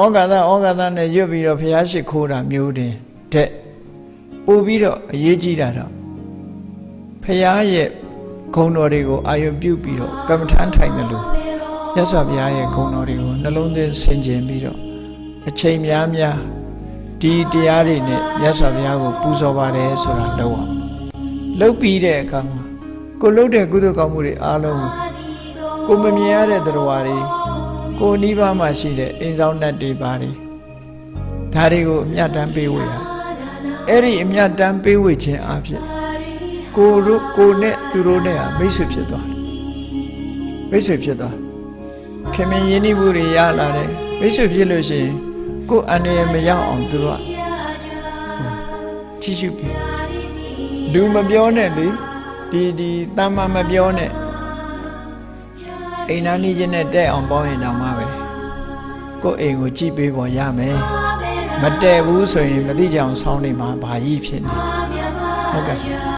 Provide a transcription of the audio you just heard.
ဩဃာသဩဃာသနဲ့ရွတ်ပြီးတော့ဘုရားရှိခိုးတာမျိုးတင်တဲ့ပို့ပြီးတော့အရေးကြီးတာတော့ဘုရားရဲ့ဂုဏ်တော်တွေကိုအာရုံပြုပြီးတော့ကမ္မထမ်းထိုင်တယ်လို့မြတ်စွာဘုရားရဲ့ဂုဏ်တော်တွေကိုနှလုံးသွင်းဆင်ခြင်ပြီးတော့အချိန်များများဒီတရားတွေနဲ့မြတ်စွာဘုရားကိုပူဇော်ပါတယ်ဆိုတာလုပ်အောင်လုပ်ပြီးတဲ့အခါမှာကိုလုပ်တဲ့ကုသိုလ်ကောင်းမှုတွေအားလုံးကိုကိုမမြင်ရတဲ့တရားတွေ ကိုနိဗ္ဗာန်မှာရှိတဲ့အိမ်ဆောင်တတ်တွေပါတယ်ဒါတွေကိုအမြတ်တမ်းပေးဝေရအဲ့ဒီအမြတ်တမ်းပေးဝေခြင်းအဖြစ်ကိုတို့ကိုနဲ့သူတို့နဲ့ဟာမိတ်ဆွေဖြစ်သွားတယ်မိတ်ဆွေဖြစ်သွားခင်မင်ရင်းနှီးမှုတွေရလာတယ်မိတ်ဆွေဖြစ်လို့ရှိရင်ကိုယ်အနေနဲ့မရောက်အောင်သူတို့ကထိရှိပြီလူမပြောနဲ့လေဒီဒီတမ္မာမပြောနဲ့ အိမ်နာနီးချင်းနဲ့တဲ့အောင်ပေါင်းရင်တော့မှပဲကိုယ်အိမ်ကိုကြည့်ပေးပေါ်ရမယ်မတည့်ဘူးဆိုရင်မသိကြအောင်ဆောင်းနေမှာဘာကြီးဖြစ်နေဟုတ်ကဲ့